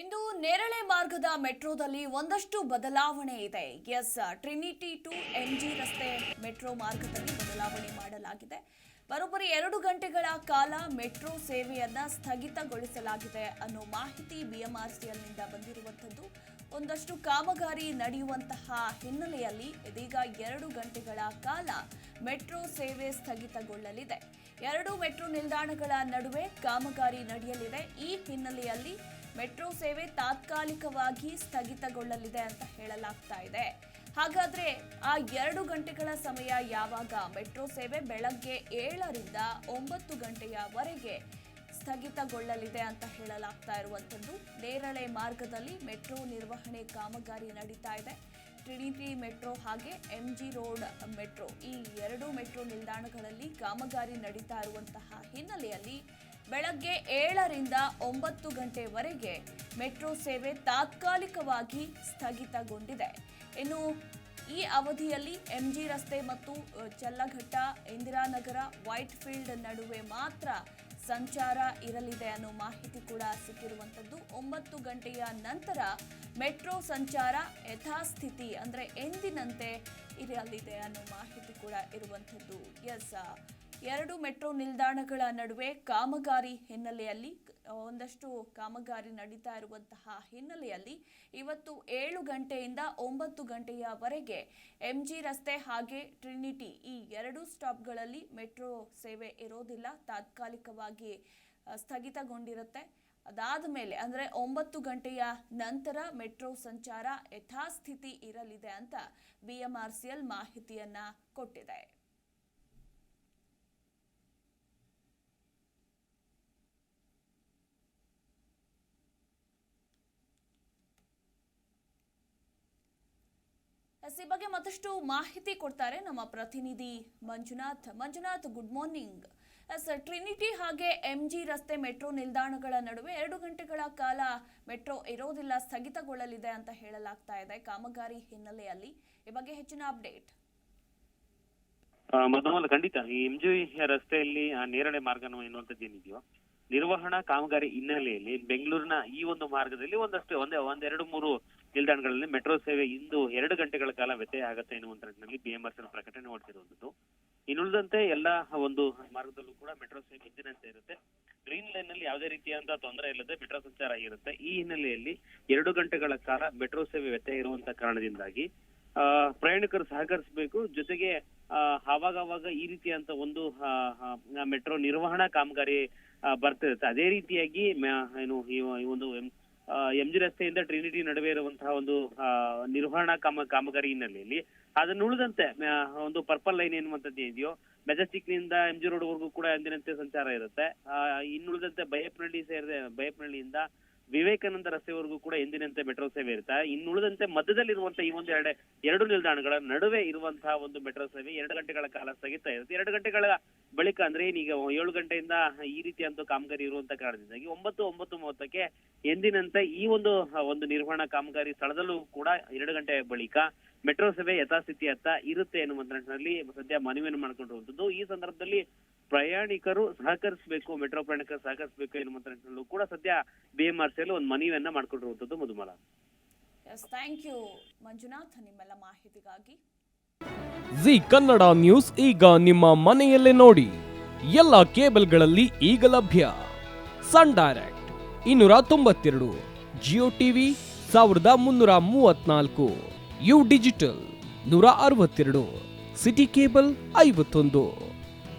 ಇಂದು ನೇರಳೆ ಮಾರ್ಗದ ಮೆಟ್ರೋದಲ್ಲಿ ಒಂದಷ್ಟು ಬದಲಾವಣೆ ಇದೆ. ಎಸ್, ಟ್ರಿನಿಟಿ ಟು ಎಂಜಿ ರಸ್ತೆ ಮೆಟ್ರೋ ಮಾರ್ಗದಲ್ಲಿ ಬದಲಾವಣೆ ಮಾಡಲಾಗಿದೆ. ಬರೋಬ್ಬರಿ ಎರಡು ಗಂಟೆಗಳ ಕಾಲ ಮೆಟ್ರೋ ಸೇವೆಯನ್ನ ಸ್ಥಗಿತಗೊಳಿಸಲಾಗಿದೆ ಅನ್ನೋ ಮಾಹಿತಿ ಬಿಎಂಆರ್ಸಿಎಲ್ನಿಂದ ಬಂದಿರುವಂಥದ್ದು. ಒಂದಷ್ಟು ಕಾಮಗಾರಿ ನಡೆಯುವಂತಹ ಹಿನ್ನೆಲೆಯಲ್ಲಿ ಇದೀಗ ಎರಡು ಗಂಟೆಗಳ ಕಾಲ ಮೆಟ್ರೋ ಸೇವೆ ಸ್ಥಗಿತಗೊಳ್ಳಲಿದೆ. ಎರಡು ಮೆಟ್ರೋ ನಿಲ್ದಾಣಗಳ ನಡುವೆ ಕಾಮಗಾರಿ ನಡೆಯಲಿದೆ. ಈ ಹಿನ್ನೆಲೆಯಲ್ಲಿ ಮೆಟ್ರೋ ಸೇವೆ ತಾತ್ಕಾಲಿಕವಾಗಿ ಸ್ಥಗಿತಗೊಳ್ಳಲಿದೆ ಅಂತ ಹೇಳಲಾಗ್ತಾ ಇದೆ. ಹಾಗಾದ್ರೆ ಆ ಎರಡು ಗಂಟೆಗಳ ಸಮಯ ಯಾವಾಗ ಮೆಟ್ರೋ ಸೇವೆ ಬೆಳಗ್ಗೆ ಏಳರಿಂದ ಒಂಬತ್ತು ಗಂಟೆಯವರೆಗೆ ಸ್ಥಗಿತಗೊಳ್ಳಲಿದೆ ಅಂತ ಹೇಳಲಾಗ್ತಾ ಇರುವಂಥದ್ದು. ನೇರಳೆ ಮಾರ್ಗದಲ್ಲಿ ಮೆಟ್ರೋ ನಿರ್ವಹಣೆ ಕಾಮಗಾರಿ ನಡೀತಾ ಇದೆ. ಟ್ರಿನಿಟಿ ಮೆಟ್ರೋ ಹಾಗೆ ಎಂ ಜಿ ರೋಡ್ ಮೆಟ್ರೋ ಈ ಎರಡು ಮೆಟ್ರೋ ನಿಲ್ದಾಣಗಳಲ್ಲಿ ಕಾಮಗಾರಿ ನಡೀತಾ ಇರುವಂತಹ ಹಿನ್ನೆಲೆಯಲ್ಲಿ ಬೆಳಗ್ಗೆ ಏಳರಿಂದ ಒಂಬತ್ತು ಗಂಟೆವರೆಗೆ ಮೆಟ್ರೋ ಸೇವೆ ತಾತ್ಕಾಲಿಕವಾಗಿ ಸ್ಥಗಿತಗೊಂಡಿದೆ. ಇನ್ನು ಈ ಅವಧಿಯಲ್ಲಿ ಎಂಜಿ ರಸ್ತೆ ಮತ್ತು ಚಲ್ಲಘಟ್ಟ ಇಂದಿರಾನಗರ ವೈಟ್ ಫೀಲ್ಡ್ ನಡುವೆ ಮಾತ್ರ ಸಂಚಾರ ಇರಲಿದೆ ಅನ್ನೋ ಮಾಹಿತಿ ಕೂಡ ಸಿಕ್ಕಿರುವಂಥದ್ದು. ಒಂಬತ್ತು ಗಂಟೆಯ ನಂತರ ಮೆಟ್ರೋ ಸಂಚಾರ ಯಥಾಸ್ಥಿತಿ ಅಂದರೆ ಎಂದಿನಂತೆ ಇರಲಿದೆ ಅನ್ನೋ ಮಾಹಿತಿ ಕೂಡ ಇರುವಂಥದ್ದು. ಎಸ್ ಎರಡು ಮೆಟ್ರೋ ನಿಲ್ದಾಣಗಳ ನಡುವೆ ಕಾಮಗಾರಿ ಹಿನ್ನೆಲೆಯಲ್ಲಿ, ಒಂದಷ್ಟು ಕಾಮಗಾರಿ ನಡೀತಾ ಇರುವಂತಹ ಹಿನ್ನೆಲೆಯಲ್ಲಿ ಇವತ್ತು ಏಳು ಗಂಟೆಯಿಂದ ಒಂಬತ್ತು ಗಂಟೆಯವರೆಗೆ ಎಂ ಜಿ ರಸ್ತೆ ಹಾಗೆ ಟ್ರಿನಿಟಿ ಈ ಎರಡು ಸ್ಟಾಪ್ಗಳಲ್ಲಿ ಮೆಟ್ರೋ ಸೇವೆ ಇರೋದಿಲ್ಲ, ತಾತ್ಕಾಲಿಕವಾಗಿ ಸ್ಥಗಿತಗೊಂಡಿರುತ್ತೆ. ಅದಾದ ಮೇಲೆ ಅಂದರೆ ಒಂಬತ್ತು ಗಂಟೆಯ ನಂತರ ಮೆಟ್ರೋ ಸಂಚಾರ ಯಥಾಸ್ಥಿತಿ ಇರಲಿದೆ ಅಂತ ಬಿ ಎಲ್ ಮಾಹಿತಿಯನ್ನ ಕೊಟ್ಟಿದೆ. ಈ ಬಗ್ಗೆ ಮತ್ತಷ್ಟು ಮಾಹಿತಿ ಕೊಡ್ತಾರೆ ನಮ್ಮ ಪ್ರತಿನಿಧಿ Manjunath. Manjunath good morning yes Trinity ಹಾಗೆ ಎಂ ಜಿ ರಸ್ತೆ ಮೆಟ್ರೋ ನಿಲ್ದಾಣಗಳ ನಡುವೆ ಎರಡು ಗಂಟೆಗಳ ಕಾಲ ಮೆಟ್ರೋ ಇರೋದಿಲ್ಲ, ಸ್ಥಗಿತಗೊಳ್ಳಲಿದೆ ಅಂತ ಹೇಳಲಾಗ್ತಾ ಇದೆ ಕಾಮಗಾರಿ ಹಿನ್ನೆಲೆಯಲ್ಲಿ. ಈ ಬಗ್ಗೆ ಹೆಚ್ಚಿನ ಅಪ್ಡೇಟ್. ಮೊದಲ ಖಂಡಿತ ಈ ಎಂಜಿ ರಸ್ತೆಯಲ್ಲಿ, ಆ, ನೇರಳೆ ಮಾರ್ಗನೋ ಎನ್ನುವಂಥದ್ದು ಏನಿದೆಯೋ ನಿರ್ವಹಣಾ ಕಾಮಗಾರಿ ಹಿನ್ನೆಲೆಯಲ್ಲಿ ಬೆಂಗಳೂರಿನ ಈ ಒಂದು ಮಾರ್ಗದಲ್ಲಿ ಒಂದಷ್ಟು, ಒಂದೇ, ಒಂದೆರಡು, ಮೂರು ನಿಲ್ದಾಣಗಳಲ್ಲಿ ಮೆಟ್ರೋ ಸೇವೆ ಇಂದು ಎರಡು ಗಂಟೆಗಳ ಕಾಲ ವ್ಯತ್ಯಯ ಆಗುತ್ತೆ ಎನ್ನುವಂತ ನಿಟ್ಟಿನಲ್ಲಿ ಬಿಎಂಆರ್ಸಿ ಪ್ರಕಟಣೆ ಹೊರಟಿರುವಂತದ್ದು ಇನ್ನುಳಿದಂತೆ ಎಲ್ಲ ಒಂದು ಮಾರ್ಗದಲ್ಲೂ ಕೂಡ ಮೆಟ್ರೋ ಸೇವೆ ಇದ್ದಿನಂತೆ ಇರುತ್ತೆ. ಗ್ರೀನ್ ಲೈನ್ನಲ್ಲಿ ಯಾವುದೇ ರೀತಿಯಾದಂತಹ ತೊಂದರೆ ಇಲ್ಲದೆ ಮೆಟ್ರೋ ಸಂಚಾರ ಇರುತ್ತೆ ಈ ಹಿನ್ನೆಲೆಯಲ್ಲಿ ಎರಡು ಗಂಟೆಗಳ ಕಾಲ ಮೆಟ್ರೋ ಸೇವೆ ವ್ಯತ್ಯಯ ಇರುವಂತಹ ಕಾರಣದಿಂದಾಗಿ ಪ್ರಯಾಣಿಕರು ಸಹಕರಿಸಬೇಕು. ಜೊತೆಗೆ ಅಹ್ ಅವಾಗವಾಗ ಈ ರೀತಿಯಂತ ಒಂದು ಮೆಟ್ರೋ ನಿರ್ವಹಣಾ ಕಾಮಗಾರಿ ಬರ್ತಿರುತ್ತೆ. ಅದೇ ರೀತಿಯಾಗಿ ಏನು, ಈ ಒಂದು ಎಂ ಜಿ ರಸ್ತೆಯಿಂದ ಟ್ರಿನಿಟಿ ನಡುವೆ ಇರುವಂತಹ ಒಂದು ನಿರ್ವಹಣಾ ಕಾಮ, ಕಾಮಗಾರಿ ಹಿನ್ನೆಲೆಯಲ್ಲಿ. ಅದನ್ನು ಉಳಿದಂತೆ ಒಂದು ಪರ್ಪಲ್ ಲೈನ್ ಎನ್ನುವಂಥದ್ದು ಇದೆಯೋ ಮೆಜೆಸ್ಟಿಕ್ನಿಂದ ಎಂ ಜಿ ರೋಡ್ ವರೆಗೂ ಕೂಡ ಎಂದಿನಂತೆ ಸಂಚಾರ ಇರುತ್ತೆ. ಇನ್ನುಳಿದಂತೆ ಬೈಯಪ್ಪನಹಳ್ಳಿ ಸೇರಿದೆ ಬೈಯಪ್ಪನಹಳ್ಳಿಯಿಂದ ವಿವೇಕಾನಂದ ರಸ್ತೆವರೆಗೂ ಕೂಡ ಎಂದಿನಂತೆ ಮೆಟ್ರೋ ಸೇವೆ ಇರುತ್ತೆ ಇನ್ನುಳಿದಂತೆ ಮಧ್ಯದಲ್ಲಿರುವಂತಹ ಈ ಒಂದು ಎರಡು ಎರಡು ನಿಲ್ದಾಣಗಳ ನಡುವೆ ಇರುವಂತಹ ಒಂದು ಮೆಟ್ರೋ ಸೇವೆ ಎರಡು ಗಂಟೆಗಳ ಕಾಲ ಸ್ಥಗಿತ ಇರುತ್ತೆ. ಎರಡು ಗಂಟೆಗಳ ಬಳಿಕ ಅಂದ್ರೆ ಏನೀಗ ಏಳು ಗಂಟೆಯಿಂದ ಈ ರೀತಿಯಂತ ಕಾಮಗಾರಿ ಇರುವಂತ ಕಾರಣದಿಂದಾಗಿ ಒಂಬತ್ತು ಒಂಬತ್ತು ಮೂವತ್ತಕ್ಕೆ ಎಂದಿನಂತೆ ಈ ಒಂದು ಒಂದು ನಿರ್ವಹಣಾ ಕಾಮಗಾರಿ ಸ್ಥಳದಲ್ಲೂ ಕೂಡ ಎರಡು ಗಂಟೆ ಬಳಿಕ ಮೆಟ್ರೋ ಸೇವೆ ಯಥಾಸ್ಥಿತಿಯತ್ತ ಇರುತ್ತೆ ಎನ್ನುವಂತ ನಿಟ್ಟಿನಲ್ಲಿ ಸದ್ಯ ಮನವಿಯನ್ನು ಮಾಡ್ಕೊಂಡಿರುವಂತದ್ದು ಈ ಸಂದರ್ಭದಲ್ಲಿ ಪ್ರಯಾಣಿಕರು ಸಹಕರಿಸಬೇಕು ಮೆಟ್ರೋ ಪ್ರಯಾಣಿಕರು ಸಹಕರಿಸಬೇಕು ಎನ್ನುವಂತ ನಿಟ್ಟಿನಲ್ಲೂ ಕೂಡ ಸದ್ಯ ಬಿಎಂಆರ್ಸಿಯಲ್ಲಿ ಒಂದು ಮನವಿಯನ್ನ ಮಾಡ್ಕೊಂಡಿರುವಂತದ್ದು ಮಧುಮಲ ಎಸ್ ಥ್ಯಾಂಕ್ ಯು ಮಂಜುನಾಥ್ ನಿಮ್ಮೆಲ್ಲ ಮಾಹಿತಿಗಾಗಿ. ಜಿ ಕನ್ನಡ ನ್ಯೂಸ್ ಈಗ ನಿಮ್ಮ ಮನೆಯಲ್ಲೇ ನೋಡಿ. ಎಲ್ಲ ಕೇಬಲ್ಗಳಲ್ಲಿ ಈಗ ಲಭ್ಯ. ಸನ್ ಡೈರೆಕ್ಟ್ ಇನ್ನೂರ ತೊಂಬತ್ತೆರಡು ಜಿಯೋ ಟಿವಿ ಸಾವಿರದ ಮುನ್ನೂರ ಮೂವತ್ನಾಲ್ಕು ಯು ಡಿಜಿಟಲ್ ನೂರ ಅರವತ್ತೆರಡು ಸಿಟಿ ಕೇಬಲ್ ಐವತ್ತೊಂದು.